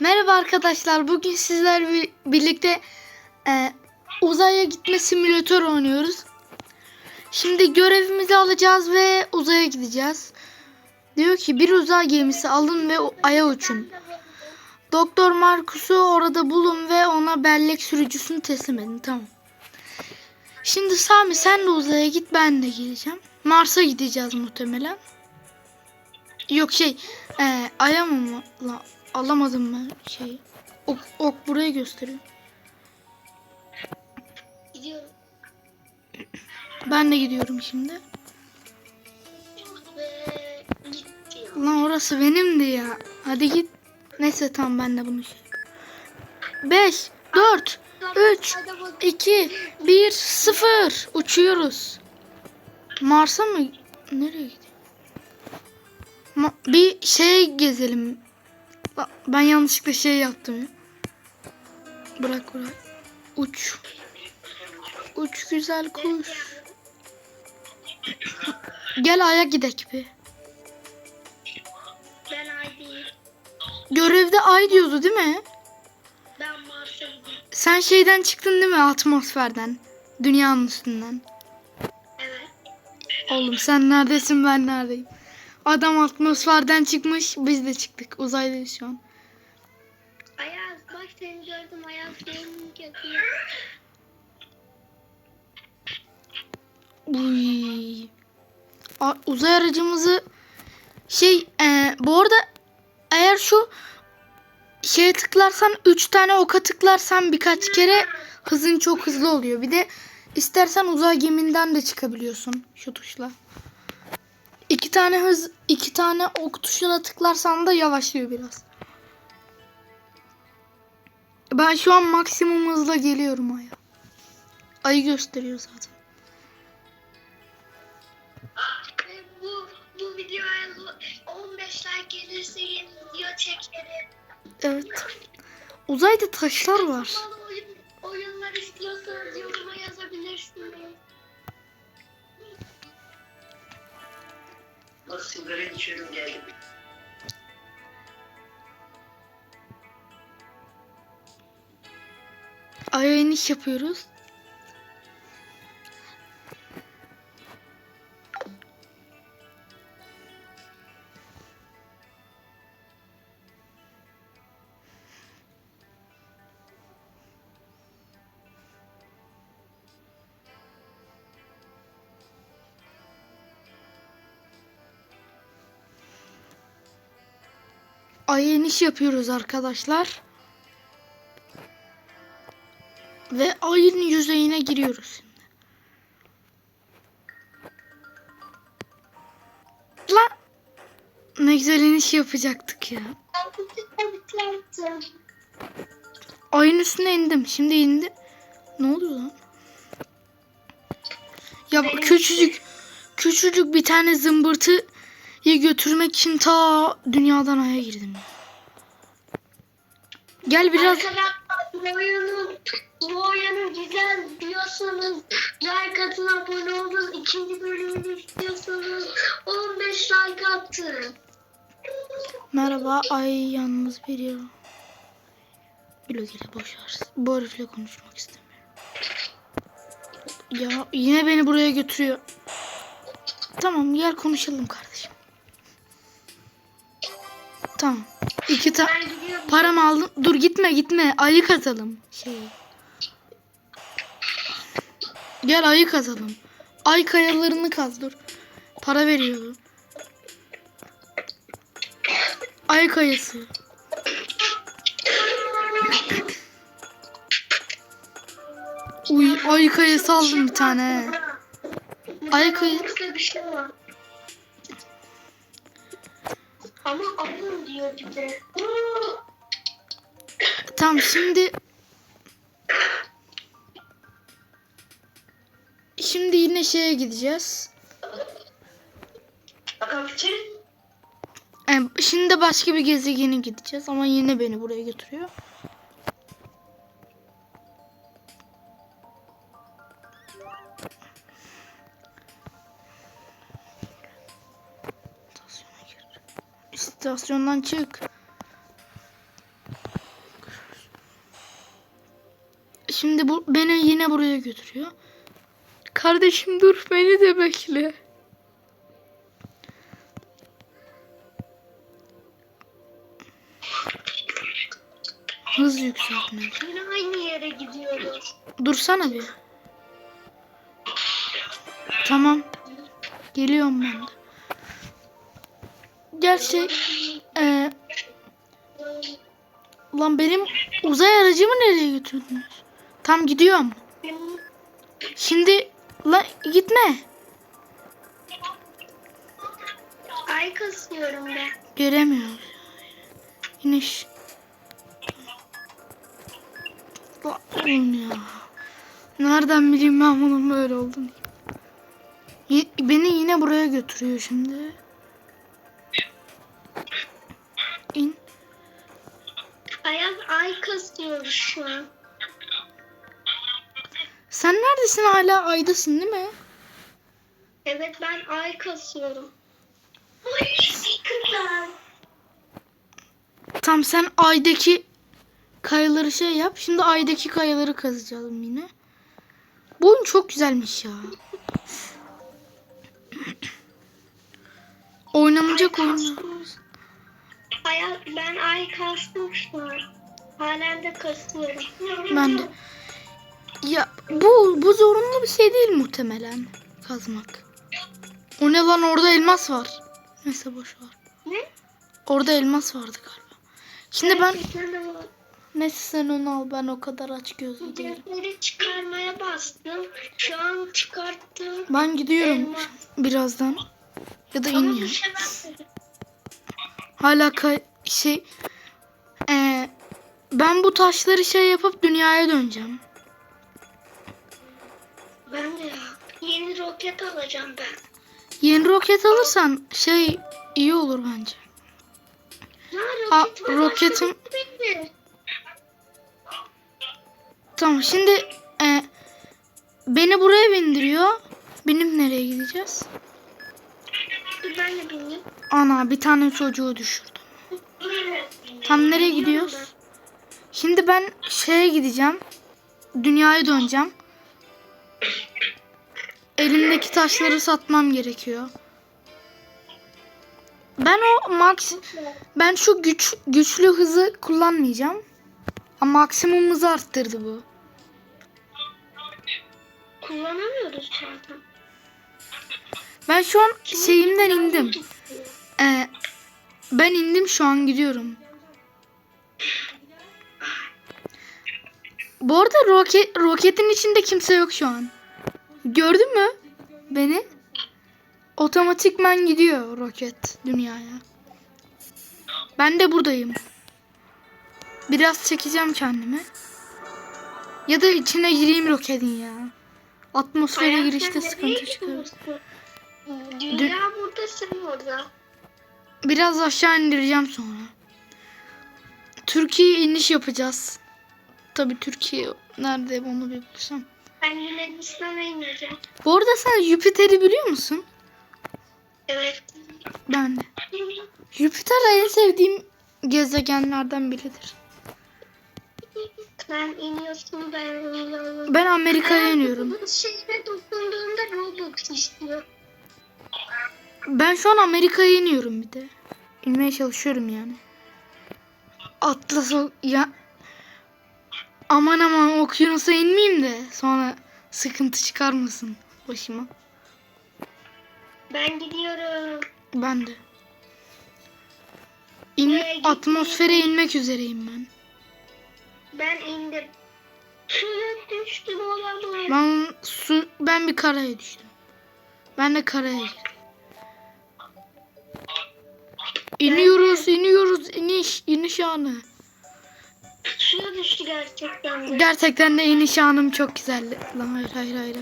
Merhaba arkadaşlar. Bugün sizlerle birlikte e, uzaya gitme simülatör oynuyoruz. Şimdi görevimizi alacağız ve uzaya gideceğiz. Diyor ki bir uzay gemisi alın ve aya uçun. Doktor Markus'u orada bulun ve ona bellek sürücüsünü teslim edin. Tamam. Şimdi Sami sen de uzaya git ben de geleceğim. Mars'a gideceğiz muhtemelen. Yok şey e, aya mı? La, alamadım ben şey. Ok, ok buraya gösteriyor. Gidiyorum. Ben de gidiyorum şimdi. Lan orası benimdi ya. Hadi git. Neyse tamam ben de bunu şey. 5 4 3 2 1 0 uçuyoruz. Mars'a mı? Nereye gidiyor? Ma- bir şey gezelim. Ben yanlışlıkla şey yaptım ya. Bırak bırak. Uç. Uç güzel kuş. Gel aya gidek bir. Ben ay değil. Görevde ay diyordu değil mi? Ben Mars'a. Sen şeyden çıktın değil mi atmosferden? Dünyanın üstünden. Evet. Oğlum sen neredesin ben neredeyim? Adam atmosferden çıkmış biz de çıktık. Uzaydayız şu an. Ayaz bak seni gördüm. Ayaz benim götürüyor. Uy. A- uzay aracımızı şey e, bu arada eğer şu şeye tıklarsan 3 tane oka tıklarsan birkaç kere hızın çok hızlı oluyor. Bir de istersen uzay geminden de çıkabiliyorsun şu tuşla. İki tane hız, iki tane ok tuşuna tıklarsan da yavaşlıyor biraz. Ben şu an maksimum hızla geliyorum aya. Ayı gösteriyor zaten. Ve bu, bu videoya 15 like gelirse yeni video çekerim. Evet. Uzayda taşlar var. Nasıl sigara içiyorum geldim. Aya iniş yapıyoruz. Aya iniş yapıyoruz arkadaşlar. Ve ayın yüzeyine giriyoruz şimdi. Lan ne güzel iniş yapacaktık ya. Ayın üstüne indim. Şimdi indi. Ne oluyor lan? Ya küçücük küçücük bir tane zımbırtıyı götürmek için ta dünyadan aya girdim. Gel biraz bu oyunun bu oyunu güzel diyorsanız like atın abone olun. İkinci bölümünü istiyorsanız 15 like atın. Merhaba ay yalnız bir ya. Blogiyle boş ver. Bu herifle konuşmak istemiyorum. Ya yine beni buraya götürüyor. Tamam gel konuşalım kardeşim. Tamam. İki ta param aldım. Dur gitme gitme. Ayı kazalım. Şey. Gel ayı kazalım. Ay kayalarını kaz dur. Para veriyor. bu. Ay kayası. Uy ay kayası aldım bir tane. Ay kayı. Ama alın diyor bir de. Tamam şimdi Şimdi yine şeye gideceğiz. Bakalım için. Yani şimdi başka bir gezegene gideceğiz ama yine beni buraya götürüyor. İstasyondan çık. Şimdi bu beni yine buraya götürüyor. Kardeşim dur beni de bekle. Hız yükseltme. Yine aynı yere gidiyoruz. Dursana bir. Tamam. Geliyorum ben de. Gerçi e, lan benim uzay aracımı nereye götürdünüz? Tam gidiyorum. Şimdi lan gitme. Ay kasıyorum ben. Göremiyoruz. İniş. Lan oğlum ya. Nereden bileyim ben bunun böyle olduğunu. Beni yine buraya götürüyor şimdi. Ay kasıyoruz şu an. Sen neredesin hala aydasın değil mi? Evet ben ay kasıyorum. Ay kızlar. Tam sen aydaki kayaları şey yap. Şimdi aydaki kayaları kazacağız yine. Bu oyun çok güzelmiş ya. Oynanacak oyun. Ayaz ben ay kastım şu an. Halen de kasıyorum. Ben de. Ya bu bu zorunlu bir şey değil muhtemelen kazmak. O ne lan orada elmas var. Neyse boş ver. Ne? Orada elmas vardı galiba. Şimdi ben neyse sen onu al ben o kadar aç gözlü değilim. Defterleri çıkarmaya bastım. Şu an çıkarttım. Ben gidiyorum Elmas. birazdan. Ya da iniyorum. şey. Hala kay- şey ben bu taşları şey yapıp dünyaya döneceğim. Ben de ya. Yeni roket alacağım ben. Yeni roket alırsan şey iyi olur bence. Aa, roket var. roketim- şey. Tamam şimdi e, beni buraya bindiriyor. Benim nereye gideceğiz? Ben de bineyim. Ana bir tane çocuğu düşürdüm. Tam nereye gidiyoruz? Şimdi ben şeye gideceğim. Dünyaya döneceğim. Elimdeki taşları satmam gerekiyor. Ben o max ben şu güç güçlü hızı kullanmayacağım. Ama maksimum hızı arttırdı bu. Kullanamıyoruz zaten. Ben şu an şeyimden indim. Ee, ben indim şu an gidiyorum. Bu arada roket, roketin içinde kimse yok şu an. Gördün mü beni? Otomatikman gidiyor roket dünyaya. Ben de buradayım. Biraz çekeceğim kendimi. Ya da içine gireyim roketin ya. Atmosfere girişte sıkıntı çıkıyor. Dünya burada sen orada. Biraz aşağı indireceğim sonra. Türkiye iniş yapacağız. Tabii Türkiye nerede onu bir bulsam. Ben Yunanistan'a ineceğim. Bu arada sen Jüpiter'i biliyor musun? Evet. Ben de. Jüpiter en sevdiğim gezegenlerden biridir. Sen iniyorsun ben iniyorum. Ben Amerika'ya iniyorum. Bu şehre dokunduğunda Robux istiyor. Ben şu an Amerika'ya iniyorum bir de. İnmeye çalışıyorum yani. Atlas ya aman aman okyanusa inmeyeyim de sonra sıkıntı çıkarmasın başıma. Ben gidiyorum. Ben de. İn, Nereye atmosfere inmek üzereyim ben. Ben indim. Suya düştüm olamaz. Ben su ben bir karaya düştüm. Ben de karaya girdim. İniyoruz, iniyoruz. iniş, iniş anı. Suya düştü gerçekten de. Gerçekten de iniş anım çok güzeldi. Lan hayır hayır hayır.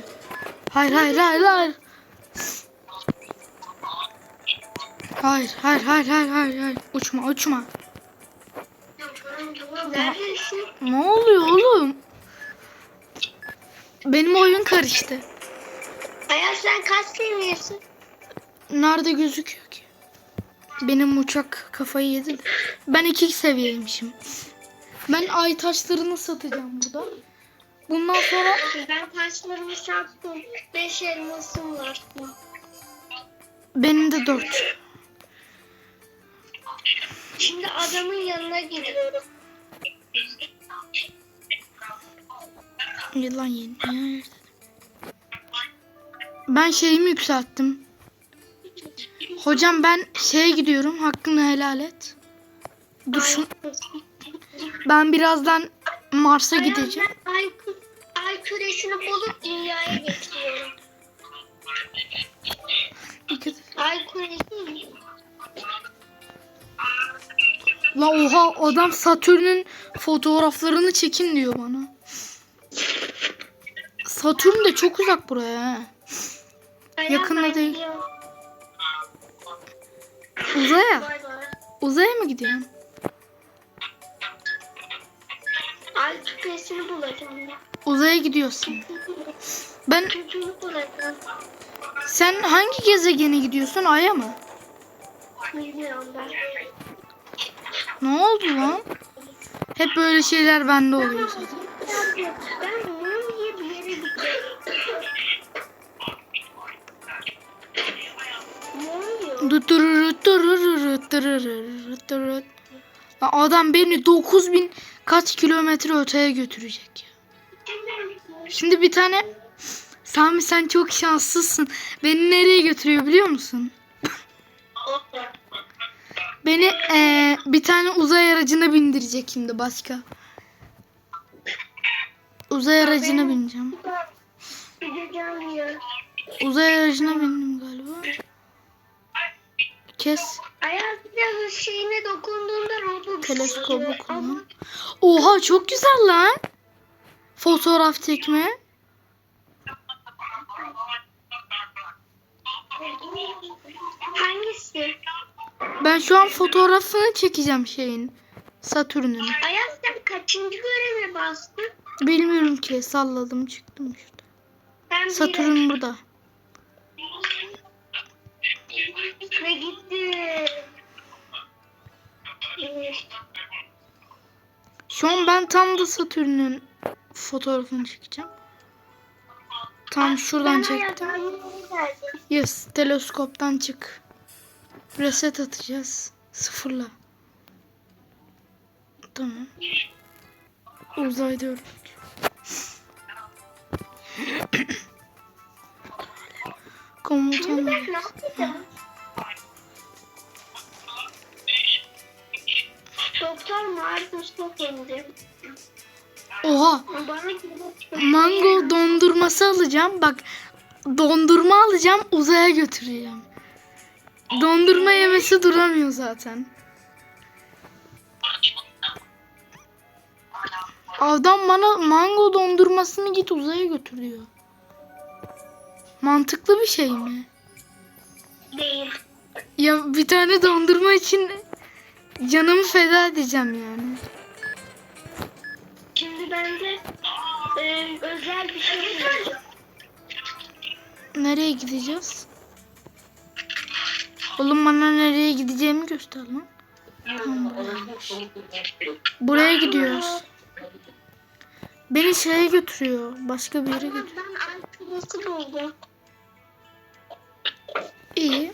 Hayır hayır hayır hayır. Hayır hayır hayır hayır hayır hayır. Uçma uçma. Neredesin? Ne oluyor oğlum? Benim oyun karıştı. Ayaz sen kaç seviyorsun? Nerede gözüküyor ki? Benim uçak kafayı yedi. Ben iki seviyeymişim. Ben ay taşlarını satacağım burada. Bundan sonra Ben taşlarımı sattım. Beş elmasım var. benim de dört. Şimdi adamın yanına gidiyorum. Yılan yeni. Ben şeyimi yükselttim. Hocam ben şeye gidiyorum. Hakkını helal et. Dur şu, ben birazdan Mars'a gideceğim. Ay, ay küresini bulup dünyaya getiriyorum. Ay küresi La oha adam Satürn'ün fotoğraflarını çekin diyor bana. Satürn de çok uzak buraya. Yakında değil. Uzaya. Uzaya mı gidiyorsun? Ay küresini bulacağım ben. Uzaya gidiyorsun. Ben Çocuğunu bulacağım. sen hangi gezegene gidiyorsun? Ay'a mı? Bilmiyorum ben. Ne oldu lan? Hep böyle şeyler bende oluyor zaten. Ben mum diye bir yere gideceğim. Mum diyor. Lan Adam beni 9000 kaç kilometre öteye götürecek ya. Şimdi bir tane Sami sen çok şanslısın. Beni nereye götürüyor biliyor musun? Beni eee, bir tane uzay aracına bindirecek şimdi başka. Uzay aracına bineceğim. Ya. Uzay aracına bindim galiba. Kes. Biraz şeyine dokunduğunda robot Teleskobu kullan. Oha çok güzel lan. Fotoğraf çekme. Hangisi? Ben şu an fotoğrafını çekeceğim şeyin. Satürn'ün. Ayak sen kaçıncı göreve bastın? Bilmiyorum ki salladım çıktım işte. Satürn burada. Şu an ben tam da Satürn'ün fotoğrafını çekeceğim. Tam şuradan çektim. geldim. Yes, teleskoptan çık. Reset atacağız. Sıfırla. Tamam. Uzay diyorum. Komutan. Yapacağım? Doktor Marcus Topin'di. Oha. Mango dondurması alacağım. Bak dondurma alacağım uzaya götüreceğim. Dondurma yemesi duramıyor zaten. Adam bana mango dondurmasını git uzaya götür diyor. Mantıklı bir şey mi? değil. Ya bir tane dondurma için canımı feda edeceğim yani. Şimdi ben de e, özel bir şey bulacağım. Nereye gideceğiz? Oğlum bana nereye gideceğimi göster lan. Buraya gidiyoruz. Beni şeye götürüyor. Başka bir yere götürüyor. Ben arkadaşı buldum. İyi.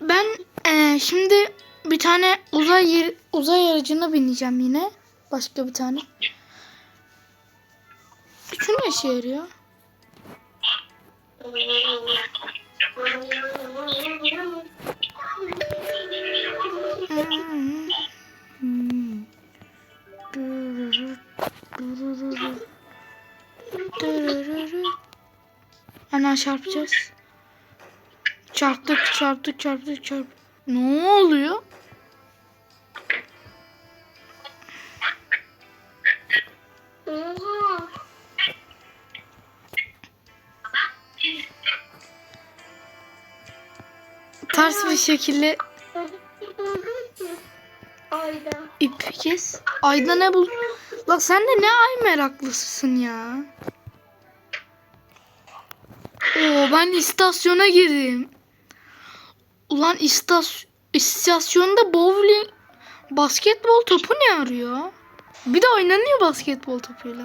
Ben eee, şimdi bir tane uzay yer, uzay aracına bineceğim yine. Başka bir tane. Şu ne işe yarıyor? Hemen çarpacağız. Çarptık, çarptık, çarptık, çarptık. Ne oluyor? Şekilde Ayda. ip kes. Ayda ne bul? Bak sen de ne ay meraklısısın ya. Oo ben istasyona girdim. Ulan istas istasyonda bowling basketbol topu ne arıyor? Bir de oynanıyor basketbol topuyla.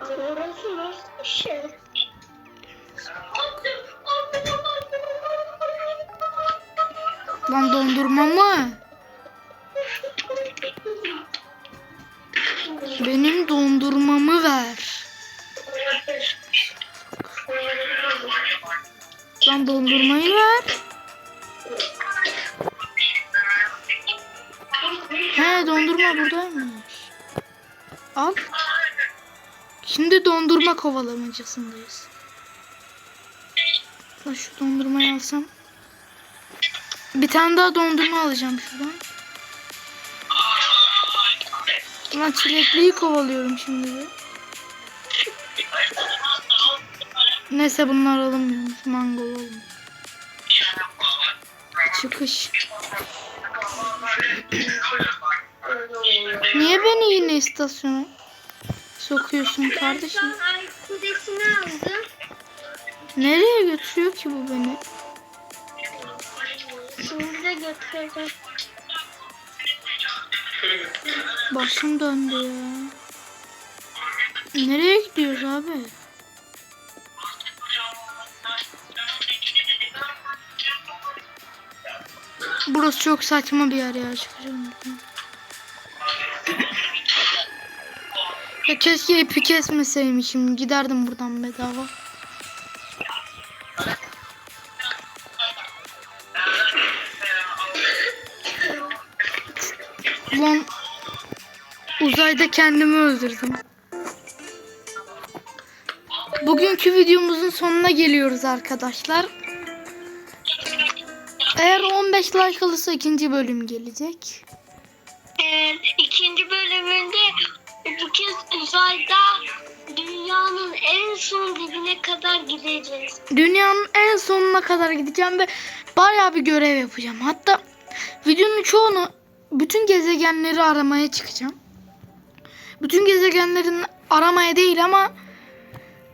Orası nasıl bir şey? Lan dondurma mı? Benim dondurmamı ver. Lan dondurmayı ver. He dondurma buradaymış. Al. Şimdi dondurma kovalamacasındayız. Şu dondurmayı alsam. Bir tane daha dondurma alacağım şuradan. Lan çilekliyi kovalıyorum şimdi de. Neyse bunlar alınmıyormuş. Mango olmuş. Çıkış. Niye beni yine istasyona sokuyorsun kardeşim? Nereye götürüyor ki bu beni? Başım döndü ya. Nereye gidiyoruz abi? Burası çok saçma bir yer ya çıkacağım. Ya keşke ipi kesmeseymişim. Giderdim buradan bedava. Uzayda kendimi öldürdüm. Bugünkü videomuzun sonuna geliyoruz arkadaşlar. Eğer 15 like alırsa ikinci bölüm gelecek. Ee, ikinci bölümünde bu kez uzayda dünyanın en son dibine kadar gideceğiz. Dünyanın en sonuna kadar gideceğim ve bayağı bir görev yapacağım. Hatta videonun çoğunu bütün gezegenleri aramaya çıkacağım. Bütün gezegenlerin aramaya değil ama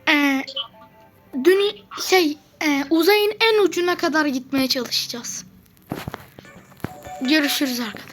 e, dünya şey e, uzayın en ucuna kadar gitmeye çalışacağız. Görüşürüz arkadaşlar.